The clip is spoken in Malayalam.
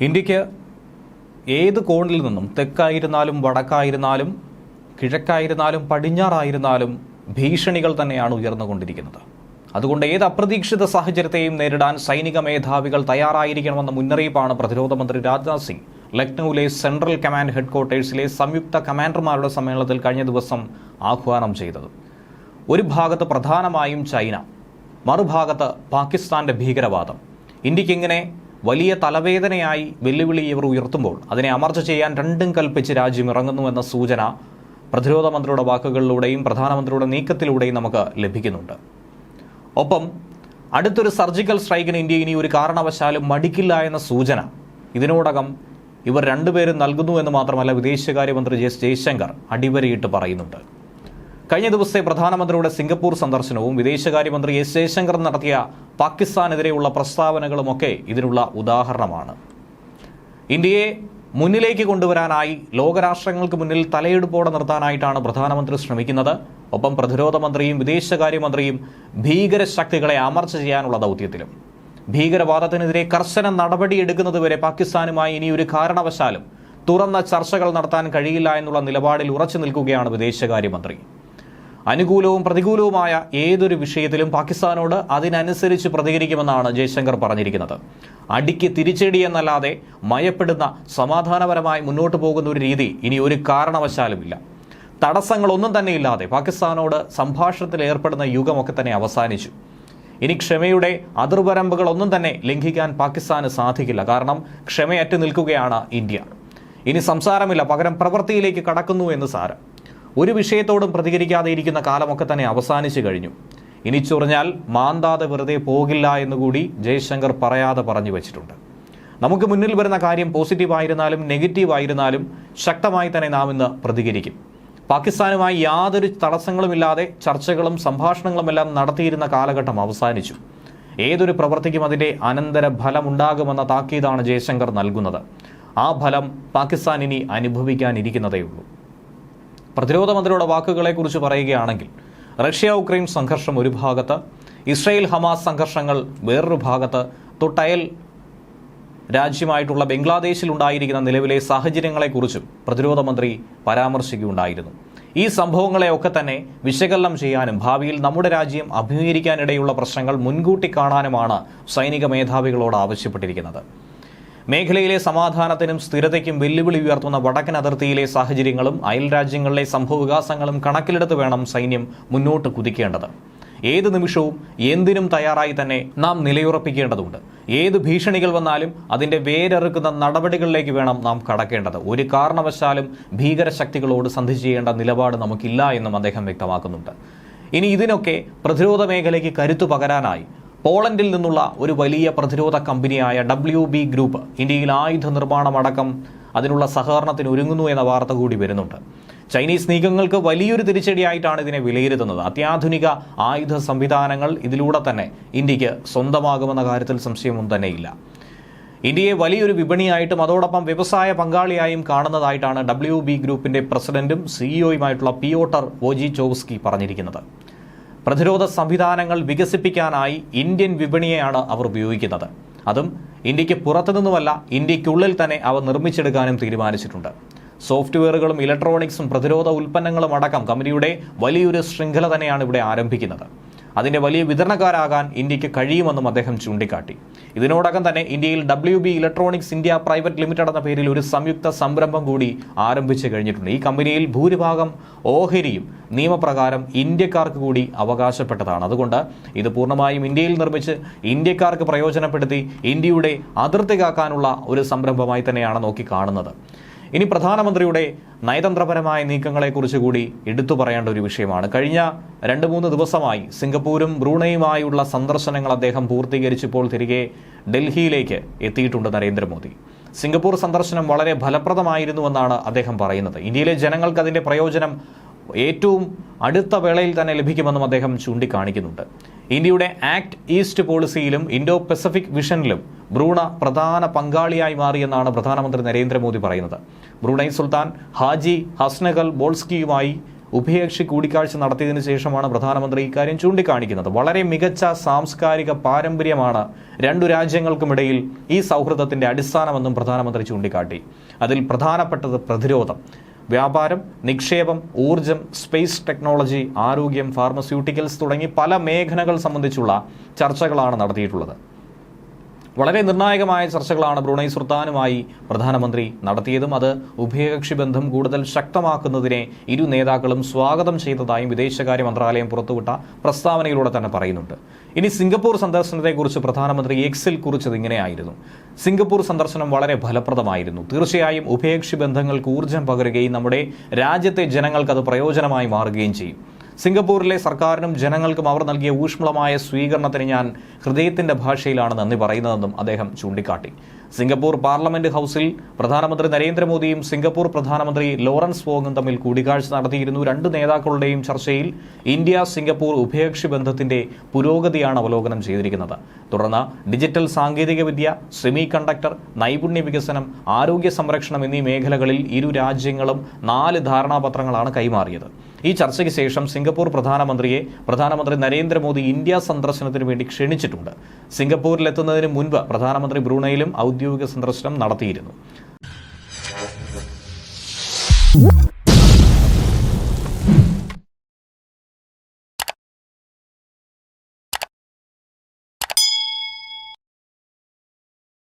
ഇന്ത്യയ്ക്ക് ഏത് കോണിൽ നിന്നും തെക്കായിരുന്നാലും വടക്കായിരുന്നാലും കിഴക്കായിരുന്നാലും പടിഞ്ഞാറായിരുന്നാലും ഭീഷണികൾ തന്നെയാണ് ഉയർന്നുകൊണ്ടിരിക്കുന്നത്. അതുകൊണ്ട് ഏത് അപ്രതീക്ഷിത സാഹചര്യത്തെയും നേരിടാൻ സൈനിക മേധാവികൾ തയ്യാറായിരിക്കണമെന്ന മുന്നറിയിപ്പാണ് പ്രതിരോധ മന്ത്രി രാജ്നാഥ് സിംഗ് ലക്നൌവിലെ സെൻട്രൽ കമാൻഡ് ഹെഡ്ക്വാർട്ടേഴ്സിലെ സംയുക്ത കമാൻഡർമാരുടെ സമ്മേളനത്തിൽ കഴിഞ്ഞ ദിവസം ആഹ്വാനം ചെയ്തത്. ഒരു ഭാഗത്ത് പ്രധാനമായും ചൈന മറുഭാഗത്ത് പാകിസ്ഥാന്റെ ഭീകരവാദം. ഇന്ത്യക്കിങ്ങനെ വലിയ തലവേദനയായി വെല്ലുവിളി ഇവർ ഉയർത്തുമ്പോൾ അതിനെ അമർച്ച ചെയ്യാൻ രണ്ടും കൽപ്പിച്ച് രാജ്യം ഇറങ്ങുന്നു എന്ന സൂചന പ്രതിരോധ മന്ത്രിയുടെ വാക്കുകളിലൂടെയും പ്രധാനമന്ത്രിയുടെ നീക്കത്തിലൂടെയും നമുക്ക് ലഭിക്കുന്നുണ്ട്. ഒപ്പം അടുത്തൊരു സർജിക്കൽ സ്ട്രൈക്കിന് ഇന്ത്യ ഇനി ഒരു കാരണവശാലും മടിക്കില്ല എന്ന സൂചന ഇതിനോടകം ഇവർ രണ്ടുപേരും നൽകുന്നു എന്ന് മാത്രമല്ല വിദേശകാര്യമന്ത്രി ജെ ജയശങ്കർ അടിവരയിട്ട് പറയുന്നുണ്ട്. കഴിഞ്ഞ ദിവസത്തെ പ്രധാനമന്ത്രിയുടെ സിംഗപ്പൂർ സന്ദർശനവും വിദേശകാര്യമന്ത്രി എസ് ജയശങ്കർ നടത്തിയ പാകിസ്ഥാനെതിരെയുള്ള പ്രസ്താവനകളുമൊക്കെ ഇതിനുള്ള ഉദാഹരണമാണ്. ഇന്ത്യയെ മുന്നിലേക്ക് കൊണ്ടുവരാനായി ലോകരാഷ്ട്രങ്ങൾക്ക് മുന്നിൽ തലയെടുപ്പോടെ നിർത്താനായിട്ടാണ് പ്രധാനമന്ത്രി ശ്രമിക്കുന്നത്. ഒപ്പം പ്രതിരോധ മന്ത്രിയും വിദേശകാര്യമന്ത്രിയും ഭീകരശക്തികളെ അമർച്ച ചെയ്യാനുള്ള ദൗത്യത്തിലും. ഭീകരവാദത്തിനെതിരെ കർശന നടപടിയെടുക്കുന്നതുവരെ പാകിസ്ഥാനുമായി ഇനി ഒരു കാരണവശാലും തുറന്ന ചർച്ചകൾ നടത്താൻ കഴിയില്ല എന്നുള്ള നിലപാടിൽ ഉറച്ചു നിൽക്കുകയാണ് വിദേശകാര്യമന്ത്രി അനുകൂലവും പ്രതികൂലവുമായ ഏതൊരു വിഷയത്തിലും പാകിസ്ഥാനോട് അതിനനുസരിച്ച് പ്രതികരിക്കുമെന്നാണ് ജയശങ്കർ പറഞ്ഞിരിക്കുന്നത്. അടിക്ക് തിരിച്ചടി എന്നല്ലാതെ മയപ്പെടുന്ന സമാധാനപരമായി മുന്നോട്ട് പോകുന്ന ഒരു രീതി ഇനി ഒരു കാരണവശാലുമില്ല. തടസ്സങ്ങളൊന്നും തന്നെ ഇല്ലാതെ പാകിസ്ഥാനോട് സംഭാഷണത്തിൽ ഏർപ്പെടുന്ന യുഗമൊക്കെ തന്നെ അവസാനിച്ചു. ഇനി ക്ഷമയുടെ അതിർവരമ്പുകളൊന്നും തന്നെ ലംഘിക്കാൻ പാകിസ്ഥാന് സാധിക്കില്ല. കാരണം ക്ഷമയറ്റ് നിൽക്കുകയാണ് ഇന്ത്യ. ഇനി സംസാരമില്ല. പകരം പ്രവൃത്തിയിലേക്ക് കടക്കുന്നു എന്ന് സാരം. ഒരു വിഷയത്തോടും പ്രതികരിക്കാതെ ഇരിക്കുന്ന കാലമൊക്കെ തന്നെ അവസാനിച്ചു കഴിഞ്ഞു. ഇനി ചൊറിഞ്ഞാൽ മാന്താതെ വെറുതെ പോകില്ല എന്നുകൂടി ജയശങ്കർ പറയാതെ പറഞ്ഞു വച്ചിട്ടുണ്ട്. നമുക്ക് മുന്നിൽ വരുന്ന കാര്യം പോസിറ്റീവ് ആയിരുന്നാലും നെഗറ്റീവ് ആയിരുന്നാലും ശക്തമായി തന്നെ നാം ഇന്ന് പ്രതികരിക്കും. പാകിസ്ഥാനുമായി യാതൊരു തടസ്സങ്ങളുമില്ലാതെ ചർച്ചകളും സംഭാഷണങ്ങളും എല്ലാം നടത്തിയിരുന്ന കാലഘട്ടം അവസാനിച്ചു. ഏതൊരു പ്രവൃത്തിക്കും അതിന്റെ അനന്തര ഫലമുണ്ടാകുമെന്ന താക്കീതാണ് ജയശങ്കർ നൽകുന്നത്. ആ ഫലം പാകിസ്ഥാൻ ഇനി അനുഭവിക്കാനിരിക്കുന്നതേയുള്ളൂ. പ്രതിരോധ മന്ത്രിയുടെ വാക്കുകളെക്കുറിച്ച് പറയുകയാണെങ്കിൽ റഷ്യ ഉക്രൈൻ സംഘർഷം ഒരു ഭാഗത്ത് ഇസ്രയേൽ ഹമാസ് സംഘർഷങ്ങൾ വേറൊരു ഭാഗത്ത് തൊട്ടയൽ രാജ്യമായിട്ടുള്ള ബംഗ്ലാദേശിൽ ഉണ്ടായിരിക്കുന്ന നിലവിലെ സാഹചര്യങ്ങളെക്കുറിച്ചും പ്രതിരോധ മന്ത്രി പരാമർശിക്കുകയുണ്ടായിരുന്നു. ഈ സംഭവങ്ങളെയൊക്കെ തന്നെ വിശകലനം ചെയ്യാനും ഭാവിയിൽ നമ്മുടെ രാജ്യം അഭിമുഖീകരിക്കാനിടയുള്ള പ്രശ്നങ്ങൾ മുൻകൂട്ടി കാണാനുമാണ് സൈനിക മേധാവികളോട് ആവശ്യപ്പെട്ടിരിക്കുന്നത്. മേഖലയിലെ സമാധാനത്തിനും സ്ഥിരതയ്ക്കും വെല്ലുവിളി ഉയർത്തുന്ന വടക്കൻ അതിർത്തിയിലെ സാഹചര്യങ്ങളും അയൽ രാജ്യങ്ങളിലെ സംഭവവികാസങ്ങളും കണക്കിലെടുത്ത് വേണം സൈന്യം മുന്നോട്ട് കുതിക്കേണ്ടത്. ഏത് നിമിഷവും എന്തിനും തയ്യാറായി തന്നെ നാം നിലയുറപ്പിക്കേണ്ടതുണ്ട്. ഏത് ഭീഷണികൾ വന്നാലും അതിന്റെ വേരറുക്കുന്ന നടപടികളിലേക്ക് വേണം നാം കടക്കേണ്ടത്. ഒരു കാരണവശാലും ഭീകരശക്തികളോട് സന്ധി ചെയ്യേണ്ട നിലപാട് നമുക്കില്ല എന്നും അദ്ദേഹം വ്യക്തമാക്കുന്നുണ്ട്. ഇനി ഇതിനൊക്കെ പ്രതിരോധ മേഖലയ്ക്ക് കരുത്തു പകരാനായി പോളണ്ടിൽ നിന്നുള്ള ഒരു വലിയ പ്രതിരോധ കമ്പനിയായ ഡബ്ല്യു ബി ഗ്രൂപ്പ് ഇന്ത്യയിൽ ആയുധ നിർമ്മാണമടക്കം അതിനുള്ള സഹകരണത്തിന് ഒരുങ്ങുന്നു എന്ന വാർത്ത കൂടി വരുന്നുണ്ട്. ചൈനീസ് നീക്കങ്ങൾക്ക് വലിയൊരു തിരിച്ചടിയായിട്ടാണ് ഇതിനെ വിലയിരുത്തുന്നത്. അത്യാധുനിക ആയുധ സംവിധാനങ്ങൾ ഇതിലൂടെ തന്നെ ഇന്ത്യയ്ക്ക് സ്വന്തമാകുമെന്ന കാര്യത്തിൽ സംശയമൊന്നും തന്നെയില്ല. ഇന്ത്യയെ വലിയൊരു വിപണിയായിട്ടും അതോടൊപ്പം വ്യവസായ പങ്കാളിയായും കാണുന്നതായിട്ടാണ് ഡബ്ല്യു ബി ഗ്രൂപ്പിന്റെ പ്രസിഡന്റും സിഇഒയുമായിട്ടുള്ള പിയോട്ടർ വോജി ചോവ്സ്കി പറഞ്ഞിരിക്കുന്നത്. പ്രതിരോധ സംവിധാനങ്ങൾ വികസിപ്പിക്കാനായി ഇന്ത്യൻ വിപണിയെയാണ് അവർ ഉപയോഗിക്കുന്നത്. അതും ഇന്ത്യയ്ക്ക് പുറത്തുനിന്നുമല്ല ഇന്ത്യക്കുള്ളിൽ തന്നെ അവ നിർമ്മിച്ചെടുക്കാനും തീരുമാനിച്ചിട്ടുണ്ട്. സോഫ്റ്റ്വെയറുകളും ഇലക്ട്രോണിക്സും പ്രതിരോധ ഉൽപ്പന്നങ്ങളും അടക്കം കമ്പനിയുടെ വലിയൊരു ശൃംഖല തന്നെയാണ് ഇവിടെ ആരംഭിക്കുന്നത്. അതിന്റെ വലിയ വിതരണക്കാരാകാൻ ഇന്ത്യയ്ക്ക് കഴിയുമെന്നും അദ്ദേഹം ചൂണ്ടിക്കാട്ടി. ഇതിനോടകം തന്നെ ഇന്ത്യയിൽ W B electronics India private limited എന്ന പേരിൽ ഒരു സംയുക്ത സംരംഭം കൂടി ആരംഭിച്ചു കഴിഞ്ഞിട്ടുണ്ട്. ഈ കമ്പനിയിൽ ഭൂരിഭാഗം ഓഹരിയും നിയമപ്രകാരം ഇന്ത്യക്കാർക്ക് കൂടി അവകാശപ്പെട്ടതാണ്. അതുകൊണ്ട് ഇത് പൂർണമായും ഇന്ത്യയിൽ നിർമ്മിച്ച് ഇന്ത്യക്കാർക്ക് പ്രയോജനപ്പെടുത്തി ഇന്ത്യയുടെ അതിർത്തി കാക്കാനുള്ള ഒരു സംരംഭമായി തന്നെയാണ് നോക്കി കാണുന്നത്. ഇനി പ്രധാനമന്ത്രിയുടെ നയതന്ത്രപരമായ നീക്കങ്ങളെക്കുറിച്ച് കൂടി എടുത്തു പറയേണ്ട ഒരു വിഷയമാണ്. കഴിഞ്ഞ രണ്ട് മൂന്ന് ദിവസമായി സിംഗപ്പൂരും ബ്രൂണയുമായുള്ള സന്ദർശനങ്ങൾ അദ്ദേഹം പൂർത്തീകരിച്ചപ്പോൾ തിരികെ ഡൽഹിയിലേക്ക് എത്തിയിട്ടുണ്ട് നരേന്ദ്രമോദി. സിംഗപ്പൂർ സന്ദർശനം വളരെ ഫലപ്രദമായിരുന്നുവെന്നാണ് അദ്ദേഹം പറയുന്നത്. ഇന്ത്യയിലെ ജനങ്ങൾക്ക് അതിന്റെ പ്രയോജനം ഏറ്റവും അടുത്ത വേളയിൽ തന്നെ ലഭിക്കുമെന്നും അദ്ദേഹം ചൂണ്ടിക്കാണിക്കുന്നുണ്ട്. ഇന്ത്യയുടെ ആക്ട് ഈസ്റ്റ് പോളിസിയിലും ഇൻഡോ പസഫിക് വിഷനിലും ബ്രൂണ പ്രധാന പങ്കാളിയായി മാറിയെന്നാണ് പ്രധാനമന്ത്രി നരേന്ദ്രമോദി പറയുന്നത്. ബ്രൂണൈ സുൽത്താൻ ഹാജി ഹസ്നഗൽ ബോൾസ്കിയുമായി ഉഭയകക്ഷി കൂടിക്കാഴ്ച നടത്തിയതിനു ശേഷമാണ് പ്രധാനമന്ത്രി ഇക്കാര്യം ചൂണ്ടിക്കാണിക്കുന്നത്. വളരെ മികച്ച സാംസ്കാരിക പാരമ്പര്യമാണ് രണ്ടു രാജ്യങ്ങൾക്കുമിടയിൽ ഈ സൗഹൃദത്തിന്റെ അടിസ്ഥാനമെന്നും പ്രധാനമന്ത്രി ചൂണ്ടിക്കാട്ടി. അതിൽ പ്രധാനപ്പെട്ടത് പ്രതിരോധം. വ്യാപാരം നിക്ഷേപം ഊർജം സ്പേസ് ടെക്നോളജി ആരോഗ്യം ഫാർമസ്യൂട്ടിക്കൽസ് തുടങ്ങി പല മേഖലകൾ സംബന്ധിച്ചുള്ള ചർച്ചകളാണ് നടത്തിയിട്ടുള്ളത്. വളരെ നിർണായകമായ ചർച്ചകളാണ് ബ്രൂണൈ സുൽത്താനുമായി പ്രധാനമന്ത്രി നടത്തിയതും അത് ഉഭയകക്ഷി ബന്ധം കൂടുതൽ ശക്തമാക്കുന്നതിനെ ഇരു നേതാക്കളും സ്വാഗതം ചെയ്തതായും വിദേശകാര്യ മന്ത്രാലയം പുറത്തുവിട്ട പ്രസ്താവനയിലൂടെ തന്നെ പറയുന്നുണ്ട്. ഇനി സിംഗപ്പൂർ സന്ദർശനത്തെക്കുറിച്ച് പ്രധാനമന്ത്രി എക്സിൽ കുറിച്ചത് ഇങ്ങനെയായിരുന്നു. സിംഗപ്പൂർ സന്ദർശനം വളരെ ഫലപ്രദമായിരുന്നു. തീർച്ചയായും ഉഭയകക്ഷി ബന്ധങ്ങൾക്ക് ഊർജം പകരുകയും നമ്മുടെ രാജ്യത്തെ ജനങ്ങൾക്ക് അത് പ്രയോജനമായി മാറുകയും ചെയ്യും. സിംഗപ്പൂരിലെ സർക്കാരിനും ജനങ്ങൾക്കും അവർ നൽകിയ ഊഷ്മളമായ സ്വീകരണത്തിന് ഞാൻ ഹൃദയത്തിന്റെ ഭാഷയിലാണ് നന്ദി പറയുന്നതെന്നും അദ്ദേഹം ചൂണ്ടിക്കാട്ടി. സിംഗപ്പൂർ പാർലമെന്റ് ഹൌസിൽ പ്രധാനമന്ത്രി നരേന്ദ്രമോദിയും സിംഗപ്പൂർ പ്രധാനമന്ത്രി ലോറൻസ് വോങ്ങും തമ്മിൽ കൂടിക്കാഴ്ച നടത്തിയിരുന്നു. രണ്ട് നേതാക്കളുടെയും ചർച്ചയിൽ ഇന്ത്യ സിംഗപ്പൂർ ഉഭയകക്ഷി ബന്ധത്തിന്റെ പുരോഗതിയാണ് അവലോകനം ചെയ്തിരിക്കുന്നത്. തുടർന്ന് ഡിജിറ്റൽ സാങ്കേതികവിദ്യ സെമി കണ്ടക്ടർ നൈപുണ്യ വികസനം ആരോഗ്യ സംരക്ഷണം എന്നീ മേഖലകളിൽ ഇരു രാജ്യങ്ങളും നാല് ധാരണാപത്രങ്ങളാണ് കൈമാറിയത്. ഈ ചർച്ചയ്ക്ക് ശേഷം സിംഗപ്പൂർ പ്രധാനമന്ത്രിയെ പ്രധാനമന്ത്രി നരേന്ദ്രമോദി ഇന്ത്യ സന്ദർശനത്തിന് വേണ്ടി ക്ഷണിച്ചിട്ടുണ്ട്. സിംഗപ്പൂരിലെത്തുന്നതിന് മുൻപ് പ്രധാനമന്ത്രി ബ്രൂണയിലും ഔദ്യോഗിക സന്ദർശനം നടത്തിയിരുന്നു.